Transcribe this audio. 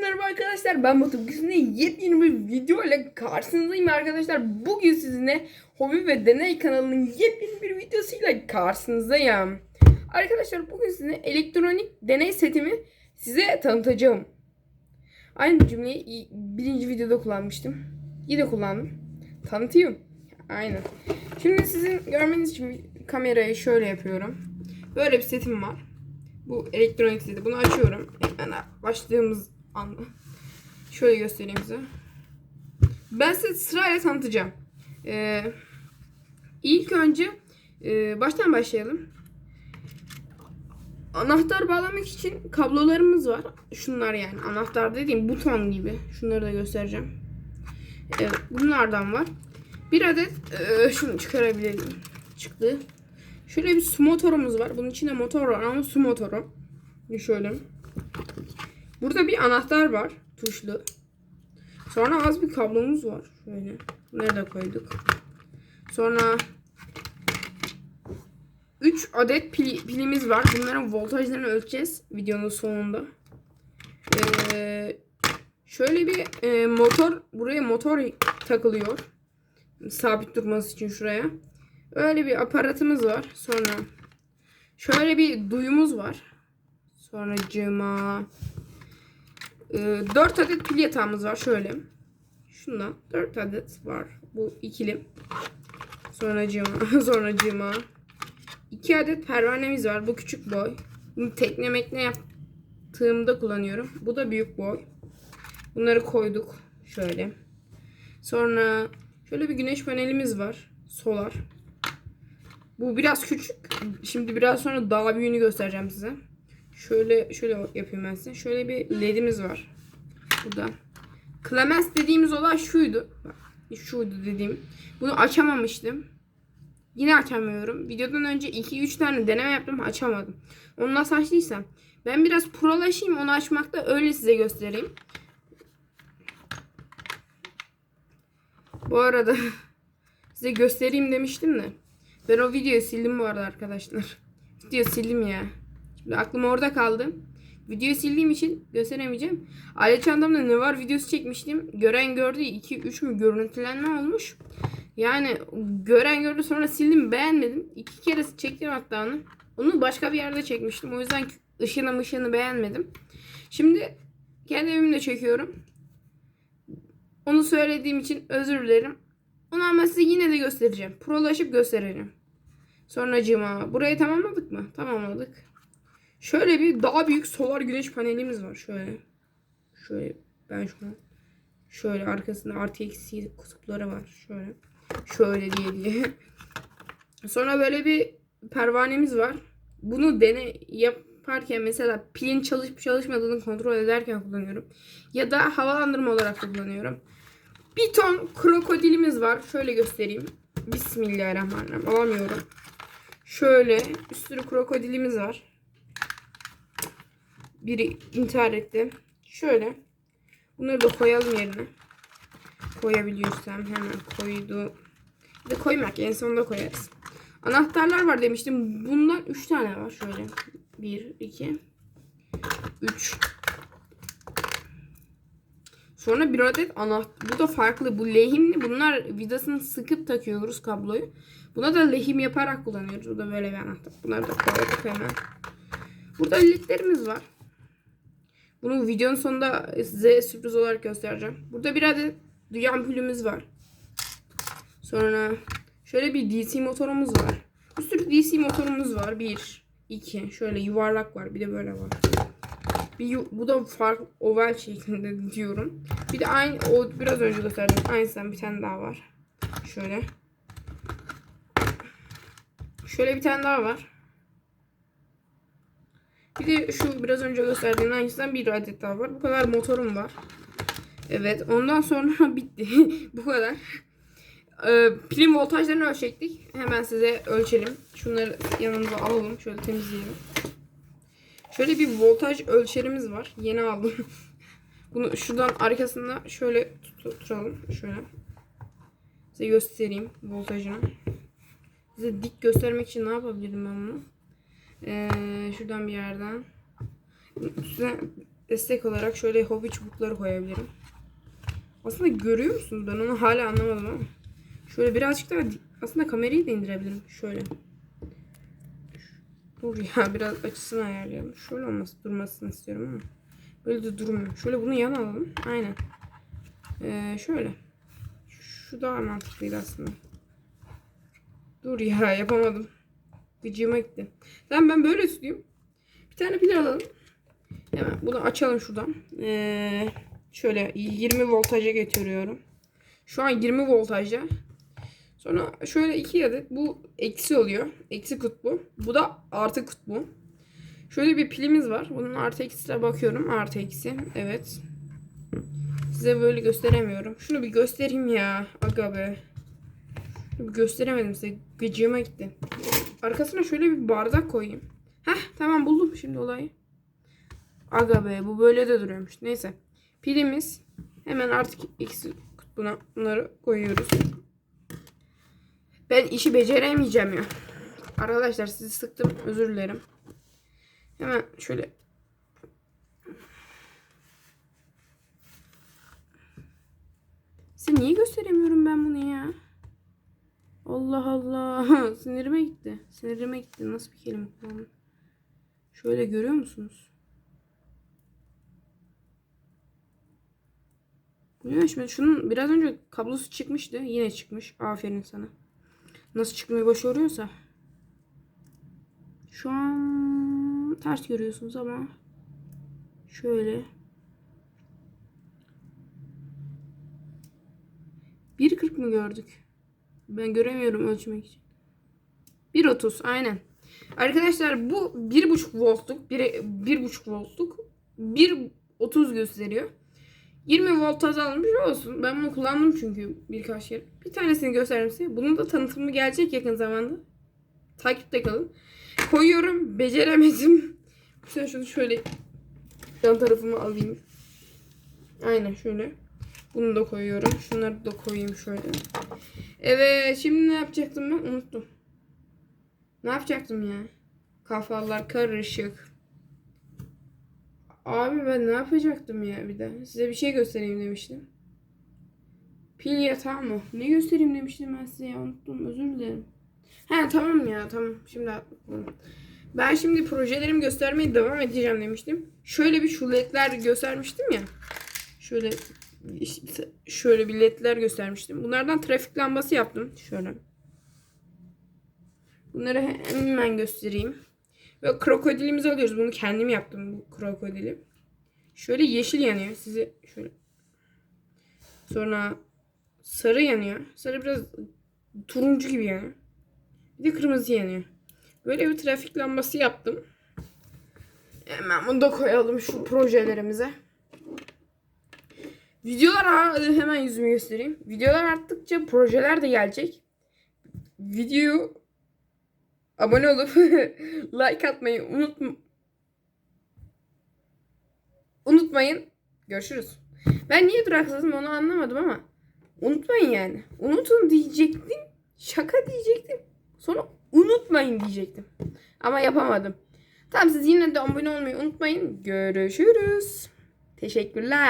merhaba arkadaşlar. Ben Batu. Bugün yepyeni bir video ile karşınızdayım arkadaşlar. Bugün sizinle Hobi ve Deney kanalının yepyeni bir videosuyla karşınızdayım. Arkadaşlar bugün sizinle elektronik deney setimi size tanıtacağım. Aynı cümleyi birinci videoda kullanmıştım. Yine kullandım. Tanıtayım. Aynen. Şimdi sizin görmeniz için kamerayı şöyle yapıyorum. Böyle bir setim var. Bu elektronik seti. Bunu açıyorum. Hemen başladığımız anda. Şöyle göstereyim size. Ben size sırayla tanıtacağım. Ee, ilk önce e, baştan başlayalım. Anahtar bağlamak için kablolarımız var. Şunlar yani. Anahtar dediğim buton gibi. Şunları da göstereceğim. Evet, bunlardan var. Bir adet e, şunu çıkarabilirim. Çıktı. Şöyle bir su motorumuz var. Bunun içinde motor var ama su motoru. Şöyle. Burada bir anahtar var. Tuşlu. Sonra az bir kablomuz var. Şöyle. Da koyduk. Sonra 3 adet pil, pilimiz var. Bunların voltajlarını ölçeceğiz videonun sonunda. Ee, şöyle bir e, motor buraya motor takılıyor. Sabit durması için şuraya. Öyle bir aparatımız var. Sonra şöyle bir duyumuz var. Sonra cıma. Ee, 4 adet pil yatağımız var şöyle. Şundan 4 adet var. Bu ikili. Sonra cıma. Sonra cıma. 2 adet pervanemiz var. Bu küçük boy. Bunu tekne mekne yaptığımda kullanıyorum. Bu da büyük boy. Bunları koyduk. Şöyle. Sonra şöyle bir güneş panelimiz var. Solar. Bu biraz küçük. Şimdi biraz sonra daha büyüğünü göstereceğim size. Şöyle şöyle yapayım ben size. Şöyle bir ledimiz var. Burada. Clemens dediğimiz olay şuydu. Şuydu dediğim. Bunu açamamıştım. Yine açamıyorum. Videodan önce 2-3 tane deneme yaptım açamadım. Onu nasıl açtıysam. Ben biraz prolaşayım onu açmakta öyle size göstereyim. Bu arada size göstereyim demiştim de. Ben o videoyu sildim bu arada arkadaşlar. Video sildim ya. Şimdi aklım orada kaldı. Videoyu sildiğim için gösteremeyeceğim. Aile çantamda ne var videosu çekmiştim. Gören gördü 2-3 mü görüntülenme olmuş. Yani gören gördü sonra sildim beğenmedim. İki kere çektim hatta onu. Onu başka bir yerde çekmiştim. O yüzden ışığını ışığını beğenmedim. Şimdi kendi evimde çekiyorum. Onu söylediğim için özür dilerim. Onu ama size yine de göstereceğim. Prolaşıp göstereceğim. Sonracığıma. Burayı tamamladık mı? Tamamladık. Şöyle bir daha büyük solar güneş panelimiz var. Şöyle. Şöyle. Ben şunu. Şöyle arkasında artı eksi kutupları var. Şöyle. Şöyle diye diye. Sonra böyle bir pervanemiz var. Bunu dene yaparken mesela pilin çalışıp çalışmadığını kontrol ederken kullanıyorum. Ya da havalandırma olarak da kullanıyorum. Bir ton krokodilimiz var. Şöyle göstereyim. Bismillahirrahmanirrahim. Alamıyorum. Şöyle bir sürü krokodilimiz var. Biri intihar etti. Şöyle. Bunları da koyalım yerine. Koyabiliyorsam hemen koydu. Bir de koymak en sonunda koyarız. Anahtarlar var demiştim. Bundan 3 tane var. Şöyle. 1, 2, 3. Sonra bir adet anahtar. Bu da farklı. Bu lehimli. Bunlar vidasını sıkıp takıyoruz kabloyu. Buna da lehim yaparak kullanıyoruz. Bu da böyle bir anahtar. Bunları da koyduk hemen. Burada ledlerimiz var. Bunu videonun sonunda size sürpriz olarak göstereceğim. Burada bir adet duyan pülümüz var. Sonra şöyle bir DC motorumuz var. Bir sürü DC motorumuz var. Bir, iki. Şöyle yuvarlak var. Bir de böyle var. Bir, bu da farklı oval şeklinde diyorum. Bir de aynı o biraz önce gösterdim. Aynısından bir tane daha var. Şöyle. Şöyle bir tane daha var. Bir de şu biraz önce gösterdiğim aynısından bir adet daha var. Bu kadar motorum var. Evet. Ondan sonra bitti. Bu kadar. Ee, pilin voltajlarını ölçecektik. Hemen size ölçelim. Şunları yanımıza alalım. Şöyle temizleyelim. Şöyle bir voltaj ölçerimiz var. Yeni aldım. Bunu şuradan arkasında şöyle tutturalım. Şöyle. Size göstereyim voltajını. Size dik göstermek için ne yapabilirim ben bunu? Ee, şuradan bir yerden. Üstüne destek olarak şöyle hobi çubukları koyabilirim. Aslında görüyor musunuz? Ben onu hala anlamadım ama. Şöyle birazcık daha aslında kamerayı da indirebilirim. Şöyle. Dur ya biraz açısını ayarlayalım. Şöyle olması durmasını istiyorum ama. Böyle de durmuyor. Şöyle bunu yan alalım. Aynen. Ee, şöyle. Şu daha mantıklıydı aslında. Dur ya yapamadım. Gıcığıma gitti. Tamam ben böyle tutayım. Bir tane pil alalım. Hemen bunu açalım şuradan. Ee, şöyle 20 voltaja getiriyorum. Şu an 20 voltajda. Sonra şöyle iki adet bu eksi oluyor. Eksi kutbu. Bu da artı kutbu. Şöyle bir pilimiz var. Bunun artı eksisine bakıyorum. Artı eksi. Evet. Size böyle gösteremiyorum. Şunu bir göstereyim ya. Aga be. Şunu bir gösteremedim size. Gıcığıma gitti. Arkasına şöyle bir bardak koyayım. Heh tamam buldum şimdi olayı. Aga be bu böyle de duruyormuş. Neyse. Pilimiz hemen artık eksi kutbuna bunları koyuyoruz. Ben işi beceremeyeceğim ya. Arkadaşlar sizi sıktım. Özür dilerim. Hemen şöyle Size niye gösteremiyorum ben bunu ya? Allah Allah. Sinirime gitti. Sinirime gitti. Nasıl bir kelime kullandım? Şöyle görüyor musunuz? Ne şimdi? Şunun biraz önce kablosu çıkmıştı. Yine çıkmış. Aferin sana. Nasıl çıkmayı başarıyorsa. Şu an ters görüyorsunuz ama şöyle 1.40 mı gördük? Ben göremiyorum ölçmek için. 1.30 aynen. Arkadaşlar bu 1.5 voltluk 1.5 voltluk 1.30 gösteriyor. 20 volt azalmış olsun. Ben bunu kullandım çünkü birkaç kere. Bir tanesini göstereyim size. Bunun da tanıtımı gelecek yakın zamanda. Takipte kalın. Koyuyorum. Beceremedim. Sen şunu şöyle yan tarafımı alayım. Aynen şöyle. Bunu da koyuyorum. Şunları da koyayım şöyle. Evet şimdi ne yapacaktım ben? Unuttum. Ne yapacaktım ya? Kafalar karışık. Abi ben ne yapacaktım ya bir de? Size bir şey göstereyim demiştim. Pil yatağı mı? Ne göstereyim demiştim ben size ya unuttum özür dilerim. He tamam ya tamam şimdi atladım. Ben şimdi projelerimi göstermeye devam edeceğim demiştim. Şöyle bir şu ledler göstermiştim ya. Şöyle işte şöyle bir ledler göstermiştim. Bunlardan trafik lambası yaptım. Şöyle. Bunları hemen göstereyim. Ve krokodilimizi alıyoruz. Bunu kendim yaptım bu krokodili. Şöyle yeşil yanıyor. Size şöyle. Sonra sarı yanıyor. Sarı biraz turuncu gibi yanıyor. Bir de kırmızı yanıyor. Böyle bir trafik lambası yaptım. Hemen bunu da koyalım şu projelerimize. Videolar hemen yüzümü göstereyim. Videolar arttıkça projeler de gelecek. Videoyu abone olup like atmayı unutma unutmayın. Görüşürüz. Ben niye duraksızım onu anlamadım ama unutmayın yani. Unutun diyecektim. Şaka diyecektim. Sonra unutmayın diyecektim. Ama yapamadım. Tamam siz yine de abone olmayı unutmayın. Görüşürüz. Teşekkürler.